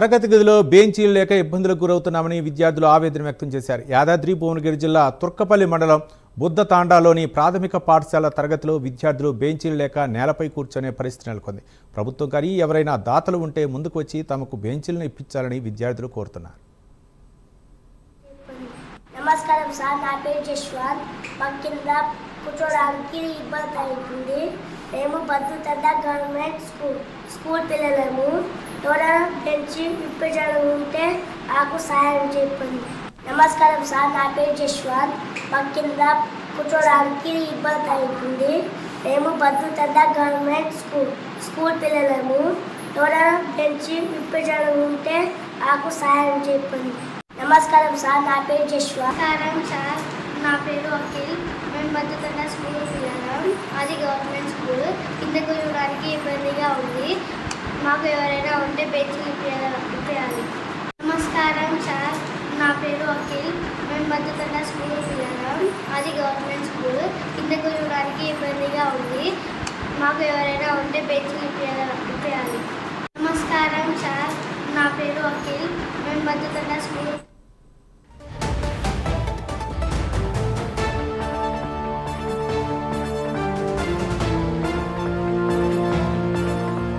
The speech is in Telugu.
తరగతి గదిలో బెంచీలు లేక ఇబ్బందులకు గురవుతున్నామని విద్యార్థులు ఆవేదన వ్యక్తం చేశారు. యాదాద్రి భువనగిరి జిల్లా తుర్కపల్లి మండలం బుద్ధ తాండాలోని ప్రాథమిక పాఠశాల తరగతిలో విద్యార్థులు బెంచీలు లేక నేలపై కూర్చునే పరిస్థితి నెలకొంది. ప్రభుత్వం కానీ ఎవరైనా దాతలు ఉంటే ముందుకు వచ్చి తమకు బెంచీలను ఇప్పించాలని విద్యార్థులు కోరుతున్నారు. నమస్కారం సార్. నా పేరు జశ్వంత్. మా కింద కూర్చోడానికి ఇబ్బంది అవుతుంది. మేము గవర్నమెంట్ స్కూల్? స్కూల్ పిల్లలము ఎవరైనా పెంచి ఇప్పించడం ఉంటే నాకు సహాయం చెప్పండి నమస్కారం సార్ నా పేరు జశ్వాన్ మా కింద కూర్చోడానికి ఇబ్బంది అవుతుంది. మేము బతుకుతండ గవర్నమెంట్ స్కూల్? స్కూల్ పిల్లలము ఎవరైనా పెంచి ఇప్పించడం ఉంటే నాకు సహాయం చెప్పండి నమస్కారం సార్ నా పేరు జశ్వ నమస్కారం సార్ నా పేరు అఖిల్. మేము బతుకుతున్న స్కూల్ పిల్లలం? అది గవర్నమెంట్ కిందకు చూడడానికి ఇబ్బందిగా ఉంది? మాకు ఎవరైనా ఉంటే పెంచి ఇప్పించాలి నమస్కారం సార్. నా పేరు అఖిల్. మేము బతుకన్న స్కూల్ పిల్లలం. అది గవర్నమెంట్ స్కూల్. కిందకు చూడడానికి ఇబ్బందిగా ఉంది. మాకు ఎవరైనా ఉంటే పెంచి ఇప్పించాలి నమస్కారం సార్. నా పేరు అఖిల్. మేము బతుకన్న స్కూల్